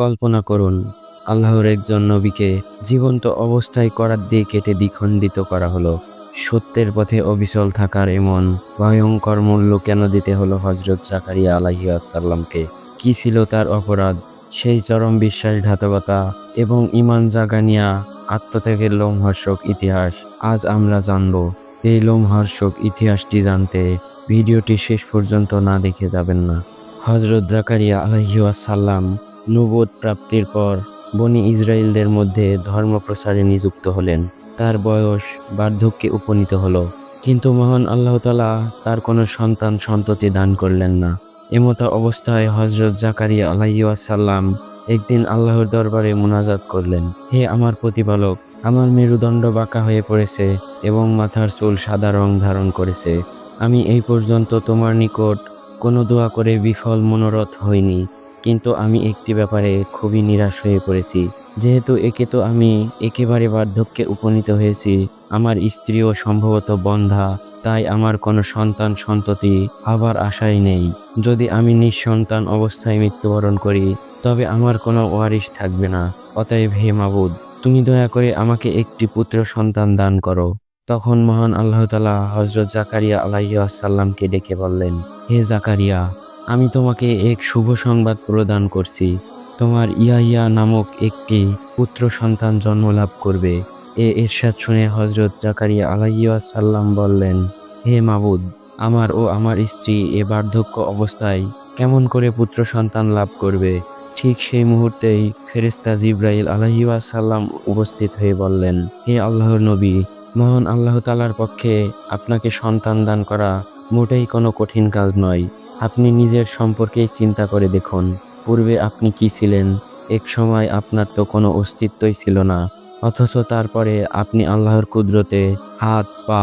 কল্পনা করুন, আল্লাহর একজন নবীকে জীবন্ত অবস্থায় করার দিয়ে কেটে দ্বিখণ্ডিত করা হলো। সত্যের পথে অবিচল থাকার এমন ভয়ঙ্কর মূল্য কেন দিতে হলো হজরত জাকারিয়া আলাহিয়াসাল্লামকে কি ছিল তার অপরাধ? সেই চরম বিশ্বাসঘাতকতা এবং ইমান জাগানিয়া আত্মত্যাগের লোমহর্ষক ইতিহাস আজ আমরা জানব। এই লোমহর্ষক ইতিহাসটি জানতে ভিডিওটি শেষ পর্যন্ত না দেখে যাবেন না। হজরত জাকারিয়া আলহিউসাল্লাম নবদ প্রাপ্তির পর বনি ইসরায়েলদের মধ্যে ধর্ম প্রচারে নিযুক্ত হলেন। তার বয়স বার্ধক্যে উপনীত হলো। কিন্তু মহান আল্লাহ তালা তার কোনো সন্তান সন্ততি দান করলেন না। এমতো অবস্থায় হজরত জাকারিয়া আলাইসাল্লাম একদিন আল্লাহর দরবারে মোনাজাত করলেন, হে আমার প্রতিপালক, আমার মেরুদণ্ড বাঁকা হয়ে পড়েছে এবং মাথার চুল সাদা রং ধারণ করেছে। আমি এই পর্যন্ত তোমার নিকট কোনো দোয়া করে বিফল মনোরথ হইনি। কিন্তু আমি একটি ব্যাপারে খুবই নিরাশ হয়ে পড়েছি। যেহেতু একে তো আমি একেবারে বার্ধক্যে উপনীত হয়েছি, আমার স্ত্রীও সম্ভবত বন্ধা, তাই আমার কোনো সন্তান সন্ততি আবার আশাই নেই। যদি আমি নিঃসন্তান অবস্থায় মৃত্যুবরণ করি, তবে আমার কোনো ওয়ারিশ থাকবে না। অতএব হে মাবুদ, তুমি দয়া করে আমাকে একটি পুত্র সন্তান দান করো। তখন মহান আল্লাহ তালা হজরত জাকারিয়া আলাইসাল্লামকে ডেকে বললেন, হে জাকারিয়া আমি তোমাকে এক শুভ সংবাদ প্রদান করছি। তোমার ইয়াহিয়া নামক একটি পুত্র সন্তান জন্মলাভ করবে। এ এরশাদ শুনে হজরত জাকারিয়া আলাইসাল্লাম বললেন, হে মাবুদ, আমার ও আমার স্ত্রী এ বার্ধক্য অবস্থায় কেমন করে পুত্র সন্তান লাভ করবে? ঠিক সেই মুহূর্তেই ফেরেস্তা জিব্রাইল আলহিউসাল্লাম উপস্থিত হয়ে বললেন, হে আল্লাহর নবী, মহান আল্লাহ তালার পক্ষে আপনাকে সন্তান দান করা মোটেই কোনো কঠিন কাজ নয়। আপনি নিজের সম্পর্কেই চিন্তা করে দেখুন, পূর্বে আপনি কি ছিলেন, এক সময় আপনার তো কোনো অস্তিত্বই ছিল না, অথচ তারপরে আপনি আল্লাহর কুদরতে হাত, পা,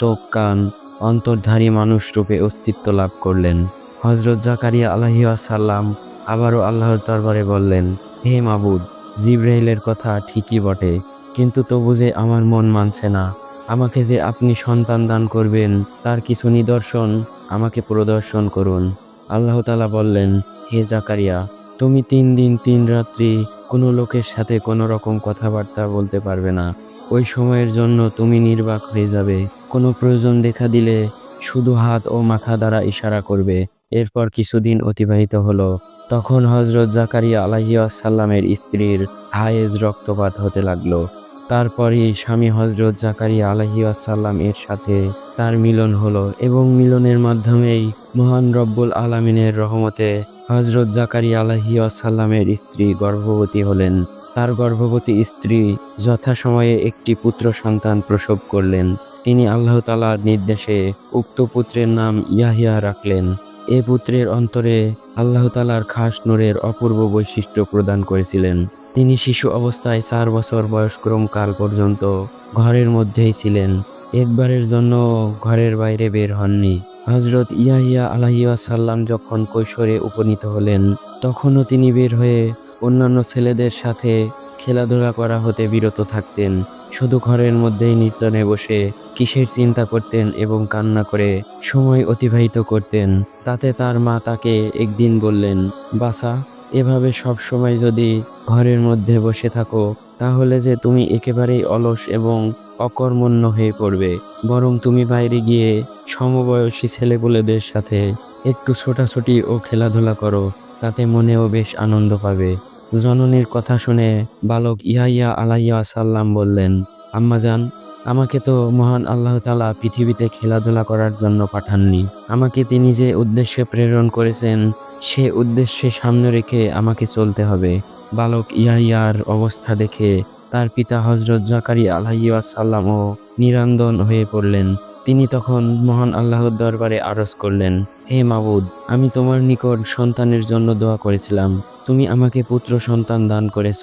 চোখ, কান, অন্তর্ধারী মানুষ রূপে অস্তিত্ব লাভ করলেন। হজরত জাকারিয়া আলহিউসাল্লাম আবারও আল্লাহর দরবারে বললেন, হে মাবুদ, জিব্রাইলের কথা ঠিকই বটে, কিন্তু তবু যে আমার মন মানছে না। আমাকে যে আপনি সন্তান দান করবেন, তার কিছু নিদর্শন আমাকে প্রদর্শন করুন। আল্লাহ তালা বললেন, হে জাকারিয়া, তুমি তিন দিন তিন রাত্রি কোনো লোকের সাথে কোনো রকম কথাবার্তা বলতে পারবে না। ওই সময়ের জন্য তুমি নির্বাক হয়ে যাবে। কোনো প্রয়োজন দেখা দিলে শুধু হাত ও মাথা দ্বারা ইশারা করবে। এরপর কিছুদিন অতিবাহিত হলো। তখন হজরত জাকারিয়া আলাহিয়াসাল্লামের স্ত্রীর হায়েজ রক্তপাত হতে লাগল। তারপরই স্বামী হজরত জাকারিয়া আলাহিয়াসাল্লাম এর সাথে তার মিলন হলো এবং মিলনের মাধ্যমেই মহান রব্বুল আলমিনের রহমতে হজরত জাকারিয়া আলাহিয়াসাল্লামের স্ত্রী গর্ভবতী হলেন। তার গর্ভবতী স্ত্রী যথাসময়ে একটি পুত্র সন্তান প্রসব করলেন। তিনি আল্লাহ তালার নির্দেশে উক্ত পুত্রের নাম ইয়াহিয়া রাখলেন। এ পুত্রের অন্তরে আল্লাহ তালার খাস নূরের অপূর্ব বৈশিষ্ট্য প্রদান করেছিলেন। তিনি শিশু অবস্থায় চার বছর বয়স্ক্রম কাল পর্যন্ত ঘরের মধ্যেই ছিলেন। একবারের জন্য ঘরের বাইরে বের হননি। হজরত ইয়াহিয়া আলাহিয়াসাল্লাম যখন কৈশোরে উপনীত হলেন, তখনও তিনি বের হয়ে অন্যান্য ছেলেদের সাথে খেলাধুলা করা হতে বিরত থাকতেন। শুধু ঘরের মধ্যেই নির্জনে বসে কিসের চিন্তা করতেন এবং কান্না করে সময় অতিবাহিত করতেন। তাতে তার মা তাকে একদিন বললেন বাসা এভাবে সব সময় যদি ঘরের মধ্যে বসে থাকো, তাহলে যে তুমি একেবারেই অলস এবং অকর্মণ্য হয়ে পড়বে। বরং তুমি বাইরে গিয়ে সমবয়সী ছেলেপুলেদের সাথে একটু ছোটাছুটি ও খেলাধুলা করো, তাতে মনেও বেশ আনন্দ পাবে। জননীর কথা শুনে বালক ইহাইয়া আলাইয়া সাল্লাম বললেন আম্মাজান আমাকে তো মহান আল্লাহ তালা পৃথিবীতে খেলাধুলা করার জন্য পাঠাননি। আমাকে তিনি যে উদ্দেশ্যে প্রেরণ করেছেন সে উদ্দেশ্যে সামনে রেখে আমাকে চলতে হবে। বালক ইয়াহিয়ার অবস্থা দেখে তার পিতা হজরত জাকারি আলাইসাল্লামও নিরন্দন হয়ে পড়লেন। তিনি তখন মহান আল্লাহর দরবারে আরজ করলেন, হে মাবুদ, আমি তোমার নিকট সন্তানের জন্য দোয়া করেছিলাম। তুমি আমাকে পুত্র সন্তান দান করেছ,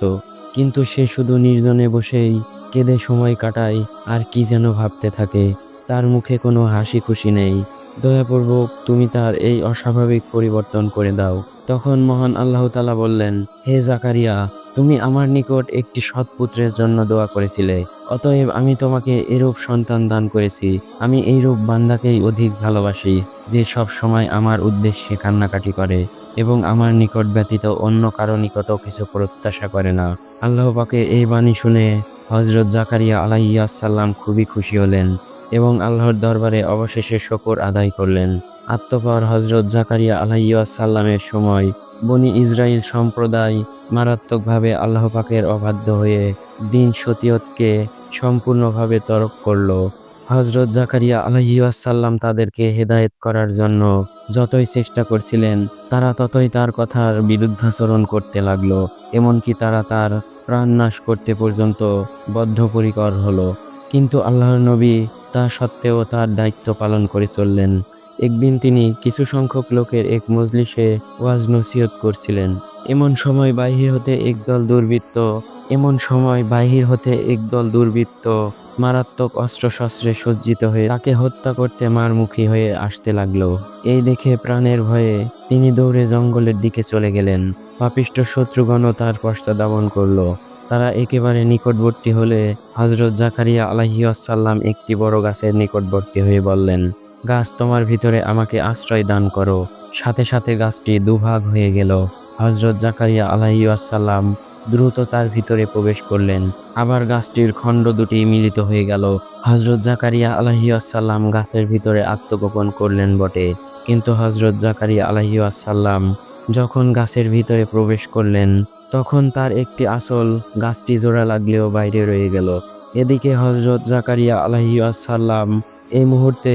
কিন্তু সে শুধু নির্জনে বসেই কেঁদে সময় কাটায় আর কি যেন ভাবতে থাকে। তার মুখে কোনো হাসি খুশি নেই। দয়াপূর্বক তুমি তার এই অস্বাভাবিক পরিবর্তন করে দাও। তখন মহান আল্লাহ তালা বললেন, হে জাকারিয়া, তুমি আমার নিকট একটি সৎপুত্রের জন্য দোয়া করেছিলে। অতএব আমি তোমাকে এরূপ সন্তান দান করেছি। আমি এইরূপ বান্দাকেই অধিক ভালোবাসি, যে সব সময় আমার উদ্দেশ্যে কান্নাকাটি করে এবং আমার নিকট ব্যতীত অন্য কারও নিকটও কিছু প্রত্যাশা করে না। আল্লাহ পাকে এই বাণী শুনে হজরত জাকারিয়া আলাইয়া সাল্লাম খুবই খুশি হলেন। এবং আল্লাহর দরবারে অবশেষে শকর আদায় করলেন। আত্মপর হজরত জাকারিয়া আলাইসাল্লামের সময় বনি ইসরায়েল সম্প্রদায় মারাত্মকভাবে আল্লাহ পাকের অবাধ্য হয়ে দিন সতীয়তকে সম্পূর্ণভাবে তরক করল। হজরত জাকারিয়া আলহিউসাল্লাম তাদেরকে হেদায়েত করার জন্য যতই চেষ্টা করছিলেন, তারা ততই তার কথার বিরুদ্ধাচরণ করতে লাগল, এমনকি তারা তার প্রাণনাশ করতে পর্যন্ত বদ্ধপরিকর হলো। কিন্তু আল্লাহর নবী তা সত্ত্বেও তার দায়িত্ব পালন করে চললেন। একদিন তিনি কিছু সংখ্যক লোকের এক মজলিসে ওয়াজ নসিহত করছিলেন। এমন সময় বাহির হতে একদল দুর্বৃত্ত, এমন সময় বাহির হতে একদল দুর্বৃত্ত মারাত্মক অস্ত্রশস্ত্রে সজ্জিত হয়ে তাকে হত্যা করতে মারমুখী হয়ে আসতে লাগল। এই দেখে প্রাণের ভয়ে তিনি দৌড়ে জঙ্গলের দিকে চলে গেলেন। পাপিষ্ট শত্রুগণও তার পশ্চাদাবন করল। তারা একেবারে নিকটবর্তী হলে হজরত জাকারিয়া আলাহিয়াসাল্লাম একটি বড় গাছের নিকটবর্তী হয়ে বললেন, গাছ তোমার ভিতরে আমাকে আশ্রয় দান করো। সাথে সাথে গাছটি দুভাগ হয়ে গেল। হজরত জাকারিয়া আলাহিয়াসাল্লাম দ্রুত তার ভিতরে প্রবেশ করলেন। আবার গাছটির খণ্ড দুটি মিলিত হয়ে গেল। হজরত জাকারিয়া আলাহিয়াসাল্লাম গাছের ভিতরে আত্মগোপন করলেন বটে। কিন্তু হজরত জাকারিয়া আলাহিয়াসাল্লাম যখন গাছের ভিতরে প্রবেশ করলেন তখন তার একটি আসল গাছটি জোড়া লাগলেও বাইরে রয়ে গেল। এদিকে হজরত জাকারিয়া আলাহিয়াসাল্লাম এই মুহূর্তে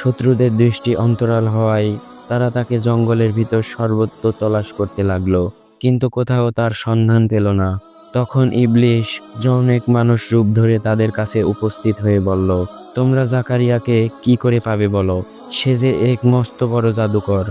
শত্রুদের দৃষ্টি অন্তরাল হওয়ায় তারা তাকে জঙ্গলের ভিতর সর্বত্র তলাশ করতে লাগল, কিন্তু কোথাও তার সন্ধান পেল না। তখন ইবলিশ অনেক মানুষ রূপ ধরে তাদের কাছে উপস্থিত হয়ে বলল, তোমরা জাকারিয়াকে কি করে পাবে বলো? সে যে এক মস্ত বড় জাদুকর।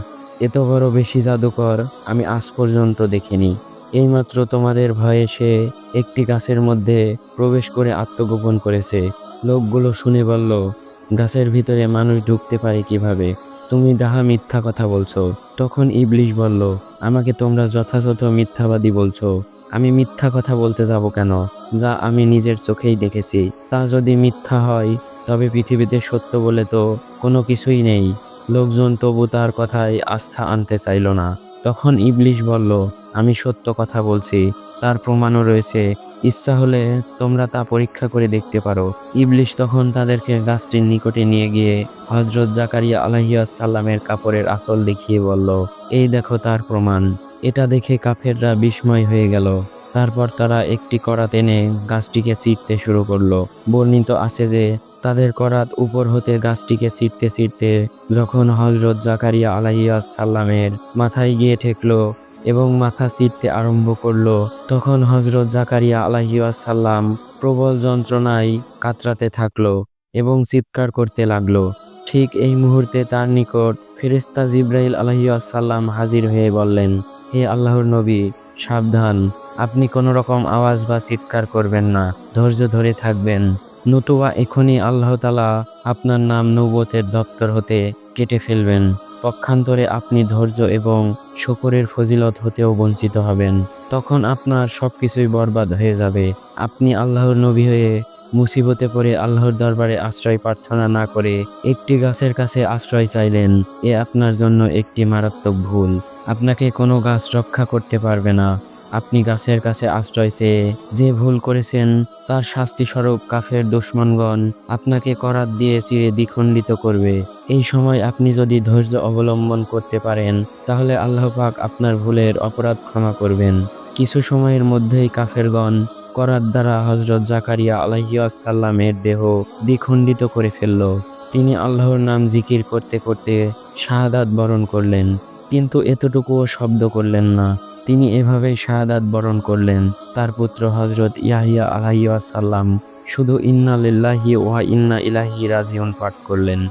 এত বড় বেশি জাদুকর আমি আজ পর্যন্ত দেখিনি। এইমাত্র তোমাদের ভয়ে সে একটি গাছের মধ্যে প্রবেশ করে আত্মগোপন করেছে। লোকগুলো শুনে বলল, গাছের ভিতরে মানুষ ঢুকতে পারে কীভাবে? তুমি ডাহা মিথ্যা কথা বলছো। তখন ইবলিশ বলল, আমাকে তোমরা যথাযথ মিথ্যাবাদী বলছো। আমি মিথ্যা কথা বলতে যাব কেন? যা আমি নিজের চোখেই দেখেছি। তা যদি মিথ্যা হয়, তবে পৃথিবীতে সত্য বলে তো কোনো কিছুই নেই। লোকজন তবু তার কথায় আস্থা আনতে চাইল না। তখন ইবলিশ বলল আমি সত্য কথা বলছি, তার প্রমাণও রয়েছে। ইচ্ছা হলে তোমরা তা পরীক্ষা করে দেখতে পারো। ইবলিশ তখন তাদেরকে গাছটির নিকটে নিয়ে গিয়ে হজরত জাকারিয়া আলাহিয়াসাল্লামের কাপড়ের আসল দেখিয়ে বলল, এই দেখো তার প্রমাণ। এটা দেখে কাফেররা বিস্ময় হয়ে গেল। তারপর তারা একটি করাত এনে গাছটিকে ছিঁড়তে শুরু করল। বর্ণিত আছে যে, তাদের করাত উপর হতে গাছটিকে ছিঁড়তে ছিটতে যখন হজরত জাকারিয়া আলাহিয়াস সাল্লামের মাথায় গিয়ে ঠেকলো এবং মাথা ছিঁড়তে আরম্ভ করল। তখন হজরত জাকারিয়া আলাহিয়াস সাল্লাম প্রবল যন্ত্রণায় কাতরাতে থাকল এবং চিৎকার করতে লাগল। ঠিক এই মুহূর্তে তার নিকট ফেরেস্তা জিব্রাইল আলহিউসাল্লাম হাজির হয়ে বললেন, হে আল্লাহর নবী, সাবধান। আপনি কোনো রকম আওয়াজ বা চিৎকার করবেন না। ধৈর্য ধরে থাকবেন। নতুবা এখনই আল্লাহ তালা আপনার নাম নৌবতের দপ্তর হতে কেটে ফেলবেন। পক্ষান্তরে আপনি ধৈর্য এবং শকরের ফজিলত হতেও বঞ্চিত হবেন। তখন আপনার সব কিছুই বরবাদ হয়ে যাবে। আপনি আল্লাহর নবী হয়ে মুসিবতে পড়ে আল্লাহর দরবারে আশ্রয় প্রার্থনা না করে একটি গাছের কাছে আশ্রয় চাইলেন, এ আপনার জন্য একটি মারাত্মক ভুল। আপনাকে কোনো গাছ রক্ষা করতে পারবে না। আপনি গাছের কাছে আশ্রয় চেয়ে যে ভুল করেছেন, তার শাস্তি স্বরূপ কাফের দুশ্মনগণ আপনাকে করাত দিয়ে চিরে দ্বিখণ্ডিত করবে। এই সময় আপনি যদি ধৈর্য অবলম্বন করতে পারেন, তাহলে আল্লাহ পাক আপনার ভুলের অপরাধ ক্ষমা করবেন। কিছু সময়ের মধ্যেই কাফেরগণ করার দ্বারা হজরত জাকারিয়া আলাইসাল্লামের দেহ দ্বিখণ্ডিত করে ফেলল। তিনি আল্লাহর নাম জিকির করতে করতে শাহাদাত বরণ করলেন, কিন্তু এতটুকুও শব্দ করলেন না। তিনি এভাবেই শাহাদাত বরণ করলেন। তার পুত্র হজরত ইয়াহিয়া আলাহিয়া আলাইসাল্লাম শুধু ইন্না লিল্লাহি ওয়া ইন্না ইলাহি রাজিউন পাঠ করলেন।